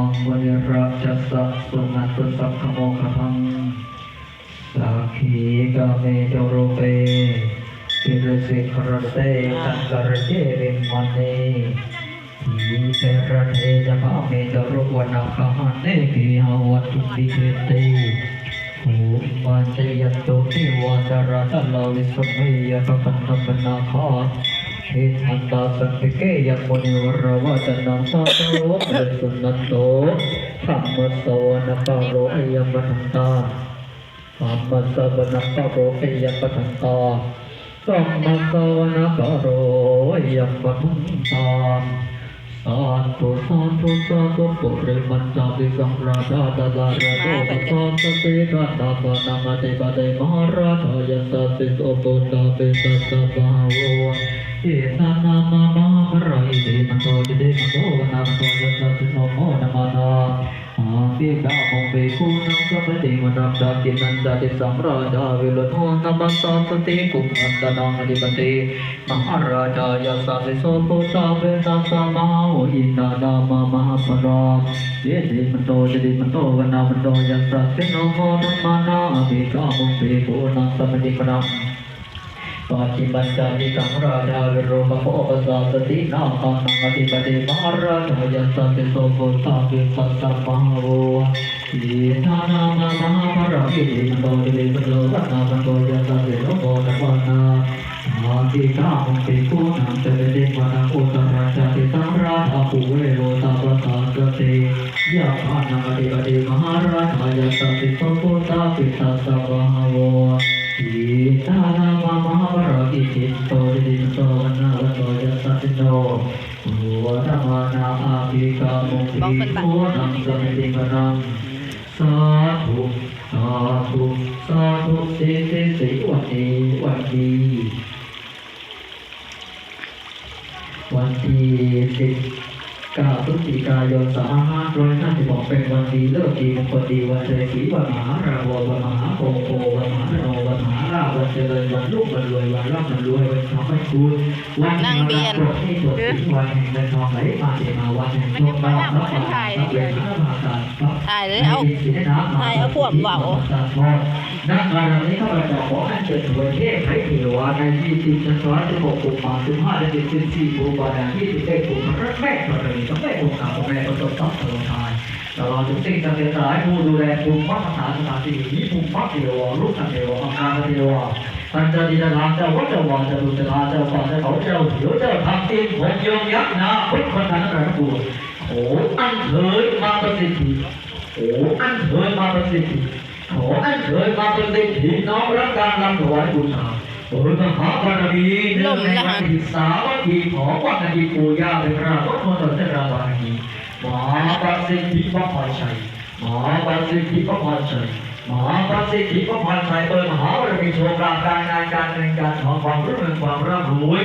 มังวนิราชสะสุนัตุสัพพโมคพังสักขีกาเมจโรเปกิรสิครเตตังกรเจริมันเนทีเตระเทจะพาเมจโรวนาคหันเนกิหาวัตถุดิเกเตภูปัญจยตโตเทวาจาราตลาวิสุทธิยะปันตปนาคา เทธันตาสังเกยมุนิวรวัตนังสาโตปริสุนันโตธรรมโตนะปะโรอยมะทันตาธรรมสวนะปะโรอยปะทันตาสัมมาสวนะปะโรอยมะทันตา สาธุสันตุสาธุปุริมันจามิสังราชาตาดาระโดตสอนสติกันดาบานังอติปะเตมหาราชยันตสิโสปุตตาเปตัสสะบาวะเอตานามามหารอิเดมันโตจิเดมันโตวนามันโต อาภิกาโมเปกุนังสัพพติมนังดาตินันดาติสัมราชาวิโลโนนามัสสาสติกุมันตนังอธิปติมหาราชายาสัสสิโสปุตตาเวตัสสะมหาโออินนาดามามหาปรามเยติมันโตจติมันโตวนามันโตยัสสะสิโนโมนัมมานาอภิกามุงเปโกนังสัมปติปนัง ปาจิปัญจานิกังราชาวิโรมโพปสาสตินาคานังอธิปติมหาราชายาสัสสิโสปุตตาเวตัสสะมหาโออินาดามามหาปราเยติมันโตติมันโตวนามันโตยัสสะสิโนโมนัมมานาอาทิตามุติโกนังเจเดวนาโอตราชาติสังราชาภูเวโรตาปะสาสติยาภานังอธิปติมหาราชายาสัติโสโกตาปิตาสวะห จิตโตดิโตวนาลโตยัสสติโนหัวธรรมานาอาภิกามุติโกนังสมิติมนังสาธุสาธุสาธุสิสิสิวันนี้วันดีวันที่สิบเก้าพฤศจิกายนสองห้าร้อยห้าสิบหกเป็นวันดีเลิกดีมงคลดีวันเศรษฐีวันมหาราโววันมหาโพโพวันมหาโน เจริญวันรุ่งวันรวยวันร่ำวันรวยวันทองวันคูณวันนั่งเบียนให้ปลดทิ้งวันแห่งเงินทองไหลมาเทมาวันแห่งโชคลาภรับความรับเวรรับาการรับถ่ายเลยเอาถ่ายเอาพวกเบานักการนี้ข้าพเจ้าขอให้เกิดประเทศไทยเทวาในที่สิบชั้นร้อยสิบหกกุมภาพันธ์สิบห้าและสิบสี่กุมภาพันธ์ที่สิบเอ็ดกุมภาพันธ์แรกกรณีต้องได้องค์การแม่ประสบทรัพย์ตลอดทายตลอดถึงสิ่งศักดิ์สิทธิ์หลายผู้ดูแลภูมิพัฒนาสถานที่นี้ภูมิพัฒนเทวาลูกเทวาอังคารเทวา ท่านเจ้าดินทางเจ้าวัดเจ้าวาเจ้าดุจราทาเจ้าป่าเจ้าเขาเจ้าเหียวเจ้าทางตีนผมโยงยักษ์นาพุทธคนนั้นอะไรกูโอ้อันเถิดมาประสิทธิ์โอ้อันเถิดมาประสิทธิ์ขออันเถิดมาประสิทธิ์น้อมรับการรำถวายบูชาเปิดมหาบารมีเนื่องในวันที่สาวัคคีขอวันนาทีปู่ย่าเป็นราชวัดมณฑลราบารมีมหาประสิทธิ์พระพรชัยมหาประสิทธิ์พระพรชัย มหาพระสิทธิพระพรชัยเปิดมหาบารมีโชว์การการงานการเงินการทองความรุ่งเรืองความร่ำรวย